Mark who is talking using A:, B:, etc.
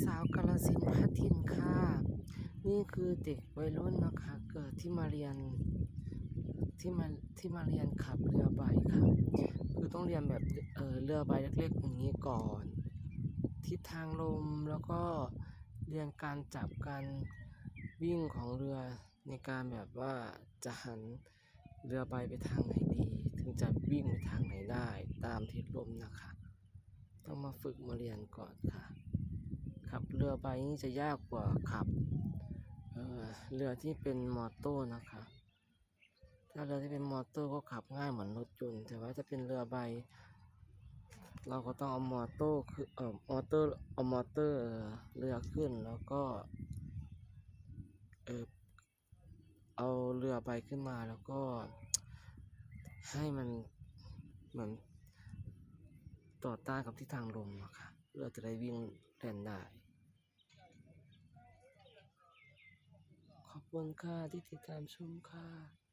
A: สาวกาลสินพัทินค่ะ นี่คือเด็กวัยรุ่นนะคะ เกิดที่มาเรียนที่มาที่มาเรียนขับเรือใบค่ะ คือต้องเรียนแบบเออเรือใบเล็กๆอย่างนี้ก่อน ทิศทางลมแล้วก็เรียนการจับการวิ่งของเรือในการแบบว่าจะหันเรือใบไปทางไหนดี ถึงจะวิ่งไปทางไหนได้ตามทิศลมนะคะ ต้องมาฝึกมาเรียนก่อนค่ะ ขับเรือใบนี่จะยากกว่าขับเเรือที่เป็นมอเตอร์นะคะถ้าเรือที่เป็นมอเตอร์ก็ขับง่ายเหมือนรถยนต์แต่ว่าจะเป็นเรือใบ เราก็ต้องเอามอเตอร์คือเอ่อมอเตอร์เอามอเตอร์เอ่อเรือขึ้นแล้วก็เออเอาเรือใบขึ้นมาแล้วก็ ให้มันเหมือนต่อต้านกับทิศทางลมอะค่ะเรือจะได้วิ่งแล่นได้ ขอบ คุณค่ะที่ติดตามชมค่ะ